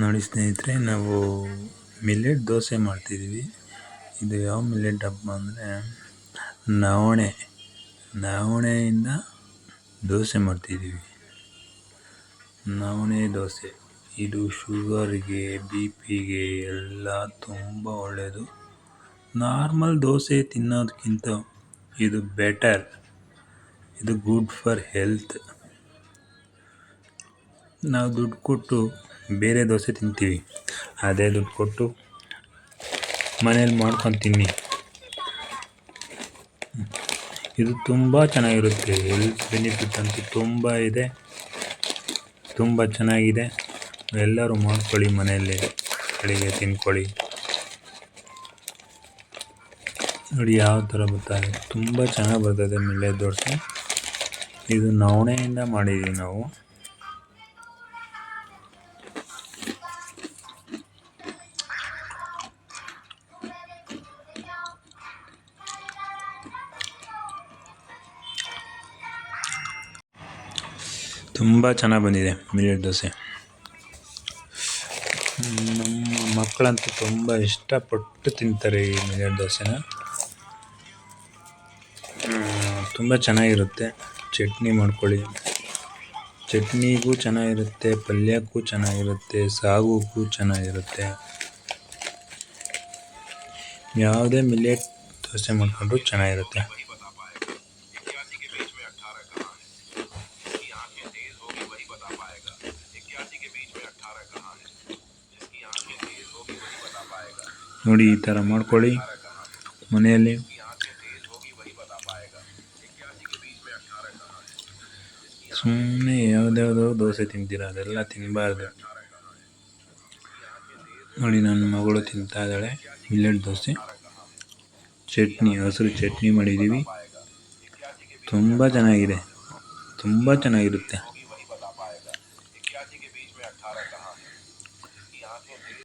ನೋಡಿ ಸ್ನೇಹಿತರೆ, ನಾವು ಮಿಲ್ಲೆಟ್ ದೋಸೆ ಮಾಡ್ತಿದ್ದೀವಿ ಇದು ಯಾವ ಮಿಲ್ಲೆಟ್ ಹಬ್ಬ ಅಂದರೆ, ನವಣೆ, ನವಣೆಯಿಂದ ದೋಸೆ ಮಾಡ್ತಿದ್ದೀವಿ ನವಣೆ ದೋಸೆ. ಇದು ಶುಗರ್ಗೆ ಬಿ ಪಿಗೆ ಎಲ್ಲ ತುಂಬ ಒಳ್ಳೆಯದು ನಾರ್ಮಲ್ ದೋಸೆ ತಿನ್ನೋದಕ್ಕಿಂತ ಇದು ಬೆಟರ್ ಇದು ಗುಡ್ ಫಾರ್ ಹೆಲ್ತ್ ನಾವು ದುಡ್ಡು ಕೊಟ್ಟು ಬೇರೆ ದೋಸೆ ತಿಂತೀವಿ. ಅದೇ ದುಡ್ಡು ಕೊಟ್ಟು ಮನೇಲಿ ಮಾಡ್ಕೊಂಡು ತಿನ್ನಿ. ಇದು ತುಂಬ ಚೆನ್ನಾಗಿರುತ್ತೆ. ಹೆಲ್ತ್ ಬೆನಿಫಿಟ್ ಅಂತೂ ತುಂಬ ಇದೆ. ತುಂಬ ಚೆನ್ನಾಗಿದೆ. ಎಲ್ಲರೂ ಮಾಡ್ಕೊಳ್ಳಿ ಮನೆಯಲ್ಲಿ. ಅಡುಗೆ ತಿನ್ಕೊಳ್ಳಿ. ನೋಡಿ ಯಾವ ಥರ ಬರ್ತಾರೆ ತುಂಬ ಚೆನ್ನಾಗಿ ಬರ್ತದೆ. ಮಿಲ್ಲೆ ದೋಸೆ. ಇದು ನವಣೆಯಿಂದ ಮಾಡಿದ್ದೀವಿ ನಾವು. ತುಂಬ ಚೆನ್ನಾಗಿ ಬಂದಿದೆ ಮಿಲೆಟ್ ದೋಸೆ. ನಮ್ಮ ಮಕ್ಕಳಂತೂ ತುಂಬ ಇಷ್ಟಪಟ್ಟು ತಿಂತಾರೆ ಈ ಮಿಲೆಟ್ ದೋಸೆನ. ತುಂಬ ಚೆನ್ನಾಗಿರುತ್ತೆ. ಚಟ್ನಿ ಮಾಡ್ಕೊಳ್ಳಿ. ಚಟ್ನಿಗೂ ಚೆನ್ನಾಗಿರುತ್ತೆ, ಪಲ್ಯಕ್ಕೂ ಚೆನ್ನಾಗಿರುತ್ತೆ ಸಾಗುಗೂ ಚೆನ್ನಾಗಿರುತ್ತೆ. ಯಾವುದೇ ಮಿಲೆಟ್ ದೋಸೆ ಮಾಡಿಕೊಂಡ್ರು ಚೆನ್ನಾಗಿರುತ್ತೆ. ನೋಡಿ, ಈ ಥರ ಮಾಡ್ಕೊಳ್ಳಿ. ಮನೆಯಲ್ಲಿ. ಸುಮ್ಮನೆ ಯಾವುದ್ಯಾವುದೋ ದೋಸೆ ತಿಂತೀರ, ಅದೆಲ್ಲ ತಿನ್ನಬಾರ್ದು ನೋಡಿ, ನನ್ನ ಮಗಳು ತಿಂತಾ ಇದ್ದಾಳೆ. ಮಿಲ್ಲೆಟ್ ದೋಸೆ. ಚಟ್ನಿ, ಹಸಿರು ಚಟ್ನಿ ಮಾಡಿದ್ದೀವಿ. ತುಂಬ ಚೆನ್ನಾಗಿದೆ. ತುಂಬ ಚೆನ್ನಾಗಿರುತ್ತೆ.